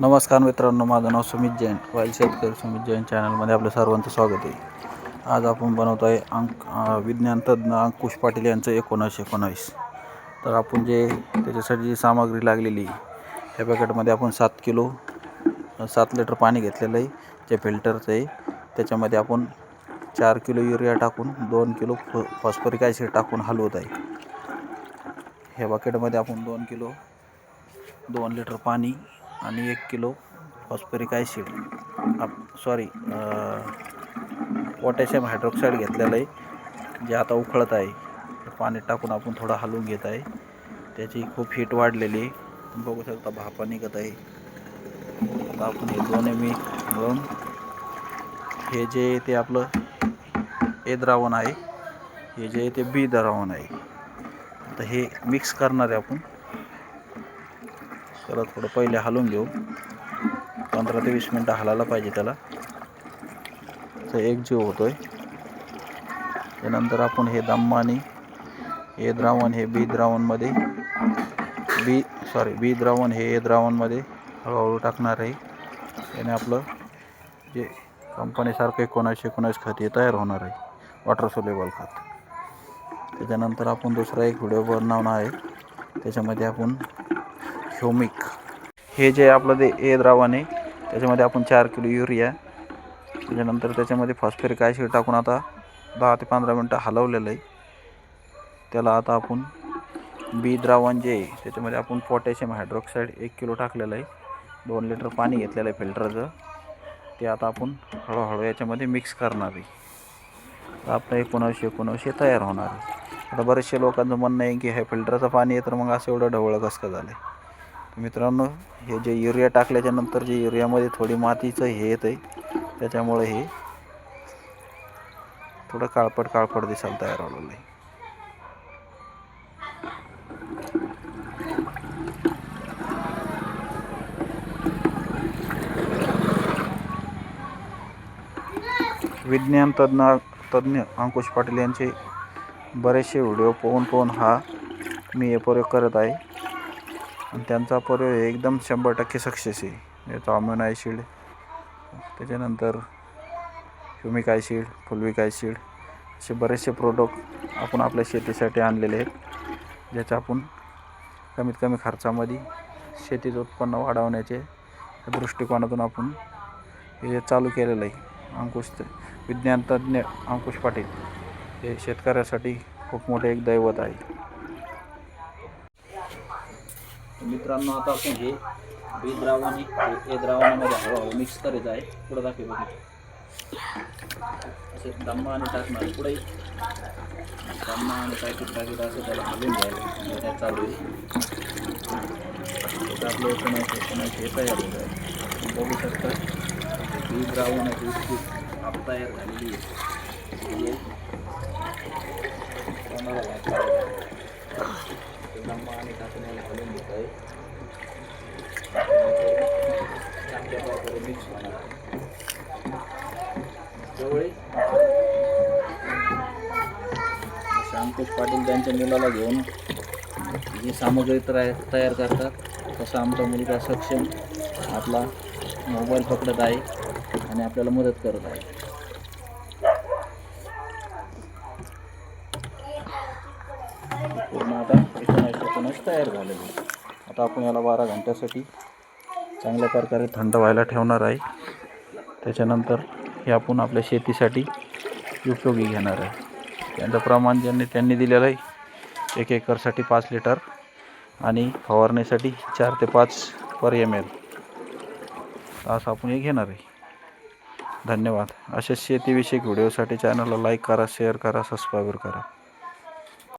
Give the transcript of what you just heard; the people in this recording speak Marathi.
नमस्कार मित्रांनो माझं नाव सुमित जैन वाईल शेतकरी सुमित जैन चॅनलमध्ये आपलं सर्वांचं स्वागत आहे. आज आपण बनवतो आहे अंक विज्ञान तज्ज्ञ अंकुश पाटील यांचं एकोणीसशे एकोणावीस तर आपण जे त्याच्यासाठी जी सामग्री लागलेली ह्या पॅकेटमध्ये आपण सात किलो सात लिटर पाणी घेतलेलं आहे जे फिल्टरचं आहे. त्याच्यामध्ये आपण चार किलो युरिया टाकून दोन किलो फ फॉस्फरिक ॲसिड टाकून हलवत आहे. ह्या बकेटमध्ये आपण दोन किलो दोन लिटर पाणी आणि एक किलो फॉस्फरिक ॲसिड. आप सॉरी पोटॅशियम हायड्रॉक्साईड घेतलेलं आहे जे आता उखळत आहे. पाणी टाकून आपण थोडं हलवून घेत आहे. त्याची खूप हीट वाढलेली आहे. बघू शकता भापा निघत आहे. आता आपण हे दोन्ही मी म्हणून हे जे ते आपलं ए द्रावण आहे. हे जे ते बी द्रावण आहे. आता हे मिक्स करणार आहे आपण. त्याला थोडं पहिले हलवून घेऊ. पंधरा ते वीस मिनटं हलायला पाहिजे त्याला. तर एक जीव होतो आहे त्यानंतर आपण हे दम्मानी ए द्रावण हे बी द्रावणमध्ये बी सॉरी बी द्रावण हे ए द्रावणमध्ये हळूहळू टाकणार आहे. त्याने आपलं जे कंपनीसारखं एकोणावीसशे एकोणावीस खत हे तयार होणार आहे. वॉटर सोलेबल खत. त्याच्यानंतर आपण दुसरा एक व्हिडिओ बनवणार आहे. त्याच्यामध्ये आपण ह्युमिक. हे जे आपलं ते ए द्रावण आहे. त्याच्यामध्ये आपण चार किलो युरिया. त्याच्यानंतर त्याच्यामध्ये फॉस्फेरिक ॲसिड टाकून आता दहा ते पंधरा मिनटं हलवलेलं आहे. त्याला आता आपण बी द्रावण जे आहे त्याच्यामध्ये आपण पोटॅशियम हायड्रॉक्साईड एक किलो टाकलेलं आहे. दोन लिटर पाणी घेतलेलं आहे फिल्टरचं ते आता आपण हळूहळू याच्यामध्ये मिक्स करणार आहे. आपलं एकोणऐंशी एकोणऐंशी तयार होणार आहे. आता बरेचसे लोकांचं म्हणणं आहे की हे फिल्टरचं पाणी आहे तर मग असं एवढं ढवळं कसं झालं आहे मित्रांनो हे जे युरिया टाकल्याच्यानंतर जे युरियामध्ये थोडी मातीचं हे येतं आहे त्याच्यामुळे हे थोडं काळपट काळपट दिसायला तयार होलेलं आहे. विज्ञान तज्ञ तज्ज्ञ अंकुश पाटील यांचे बरेचसे व्हिडिओ पोहून पाहून हा मी हे प्रयोग करत आहे. आणि त्यांचा पर्याय एकदम शंभर टक्के सक्सेस आहे. याचा अम्युनो ॲसिड त्याच्यानंतर ह्युमिक ॲसिड फुलविक ॲसिड असे बरेचसे प्रोडक्ट आपण आपल्या शेतीसाठी आणलेले आहेत. ज्याचा आपण कमीत कमी खर्चामध्ये शेतीचं उत्पन्न वाढवण्याचे दृष्टिकोनातून आपण हे चालू केलेलं आहे. अंकुश विज्ञान तज्ज्ञ अंकुश पाटील हे शेतकऱ्यासाठी खूप मोठे एक दैवत आहे. मित्रांनो आता आपण हे बी द्रावणी ए द्रावणामध्ये हळूहळू मिक्स करत आहे. पुढं दाखवे बघा असे दम्मा आणि टाकणार पुढे दम्मा आणि पॅकेट पॅकेट असं त्याला हलवून घ्यायला हे चालू आहे. आपलं एकोणावीसशे एकोणावीसशे हे तयार होत आहे. बघू शकता. बी द्रावणाची इतकी आप तयार झालेली आहे. कोणाला लागतं आणि टाकण्याला हलवून घेत आहे चांगल्या प्रकारे मिक्स होणार आहे अंकुश पाटील त्यांच्या मुलाला घेऊन जी सामग्री तयार करतात तसा आमचा मुलगा सक्षम आपला मोबाईल पकडत आहे आणि आपल्याला मदत करत आहे. पूर्ण आता एकोणावीस तयार झालेलं आहे. आता आपण याला बारा घंट्यासाठी चांगल्या प्रकारे थंड व्हायला ठेवणार आहे. त्याच्यानंतर हे आपण आपल्या शेतीसाठी उपयोगी घेणार आहे. त्यांचं प्रमाण ज्यांनी त्यांनी दिलेलं आहे एक एकरसाठी पाच लिटर आणि फवारणीसाठी चार ते पाच पर एम एल असं आपण हे घेणार आहे. धन्यवाद. असेच शेतीविषयक व्हिडिओसाठी चॅनलला लाईक करा शेअर करा सबस्क्राईबर करा.